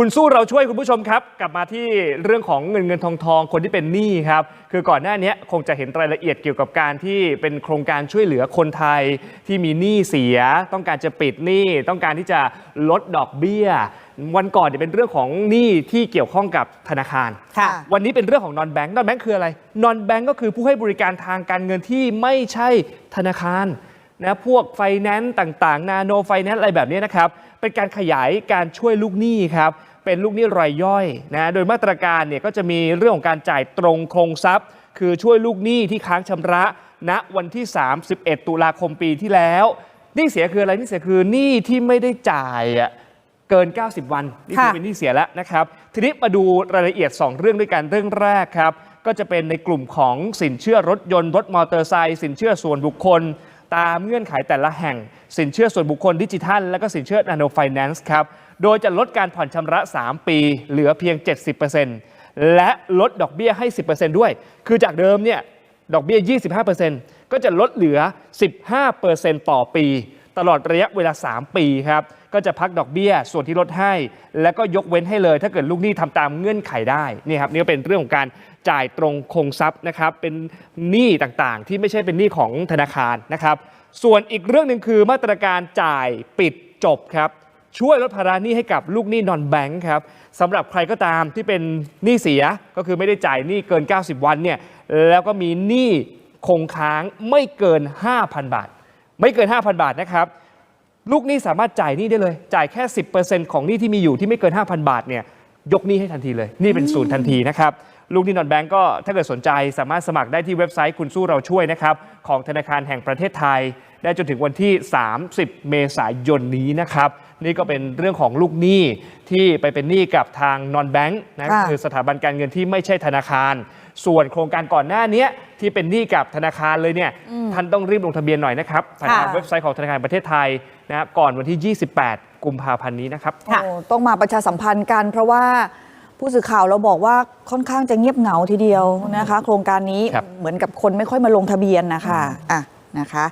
คุณสู้เราช่วยคุณผู้ชมครับ กลับมาที่เรื่องของเงินเงินทองทองคนที่เป็นหนี้ครับ คือก่อนหน้านี้คงจะเห็นรายละเอียดเกี่ยวกับการที่เป็นโครงการช่วยเหลือคนไทยที่มีหนี้เสีย ต้องการจะปิดหนี้ ต้องการที่จะลดดอกเบี้ย วันก่อนเนี่ยเป็นเรื่องของหนี้ที่เกี่ยวข้องกับธนาคาร ค่ะ วันนี้เป็นเรื่องของนอนแบงค์นอนแบงค์คืออะไรนอนแบงค์ก็คือผู้ให้บริการทางการเงินที่ไม่ใช่ธนาคาร นะพวกไฟแนนซ์ต่างๆ นาโนไฟแนนซ์อะไรแบบนี้นะครับ เป็นการขยายการช่วยลูกหนี้ครับ เป็นลูกหนี้รายย่อยนะโดยมาตรการเนี่ยก็จะมีเรื่องของการจ่ายตรงโครงทรัพย์ คือช่วยลูกหนี้ที่ค้างชำระณวันที่ 31 ตุลาคมปีที่แล้วหนี้เสียคืออะไรหนี้เสียคือหนี้ที่ไม่ได้จ่ายอะเกิน 90 วันนี่คือค่ะเป็นหนี้เสียแล้วนะครับ ทีนี้มาดูรายละเอียด 2 เรื่องด้วยกันเรื่องแรกครับก็จะเป็นในกลุ่มของสินเชื่อรถยนต์รถมอเตอร์ไซค์สินเชื่อส่วนบุคคล ตามเงื่อนไขแต่ละแห่ง สินเชื่อส่วนบุคคลดิจิทัล และก็สินเชื่อนาโนไฟแนนซ์ครับ โดยจะลดการผ่อนชำระ 3 ปี เหลือเพียง 70%และลดดอกเบี้ยให้ 10%ด้วย คือจากเดิมเนี่ยดอกเบี้ย 25%ก็จะลดเหลือ 15%ต่อปี ตลอดระยะเวลา 3 ปีครับ ก็จะพักดอกเบี้ยส่วนที่ลดให้ แล้วก็ยกเว้นให้เลย ถ้าเกิดลูกหนี้ทำตามเงื่อนไขได้ นี่ครับนี่ก็เป็นเรื่องของการ จ่ายตรงคงทรัพย์นะครับเป็นหนี้ต่างๆ ที่ไม่ใช่เป็นหนี้ของธนาคารนะครับ ส่วนอีกเรื่องหนึ่งคือมาตรการจ่ายปิดจบครับช่วยลดภาระหนี้ให้กับลูกหนี้นอนแบงค์ครับสำหรับใครก็ตามที่เป็นหนี้เสียก็คือไม่ได้จ่ายหนี้เกิน 90 วันเนี่ยแล้วก็มีหนี้คงค้างไม่เกิน 5,000 บาท ไม่เกิน 5,000 บาทนะครับลูกหนี้สามารถจ่ายหนี้ได้เลย จ่ายแค่ 10%ของหนี้ที่มีอยู่ที่ไม่เกิน 5,000 บาทเนี่ย ยกหนี้ให้ทันทีเลยหนี่เป็นศูนย์ทันทีนะครับลูกหนี้นอนแบงก์ก็ถ้าเกิดสนใจสามารถสมัครได้ที่เว็บไซต์คุณสู้เราช่วยนะครับของธนาคารแห่งประเทศไทย ได้จนถึงวันที่ 30 เมษายนนี้นะครับนี่ก็เป็นเรื่องของลูกหนี้ที่ไปเป็นหนี้กับทางนอนแบงก์นะค่ะคือสถาบันการเงินที่ไม่ใช่ธนาคาร ส่วนโครงการก่อนหน้าเนี้ยที่เป็นหนี้กับธนาคารเลยเนี่ย ท่านต้องรีบลงทะเบียนหน่อยนะครับผ่านทางค่ะเว็บไซต์ของธนาคารประเทศไทยนะครับก่อนวันที่ 28 กุมภาพันธ์นี้นะครับค่ะโอ้ต้องมาประชาสัมพันธ์กัน เพราะว่าผู้สื่อข่าวเราบอกว่าค่อนข้างจะเงียบเหงาทีเดียวนะคะ โครงการนี้ครับ เหมือนกับคนไม่ค่อยมาลงทะเบียนนะคะอะนะคะ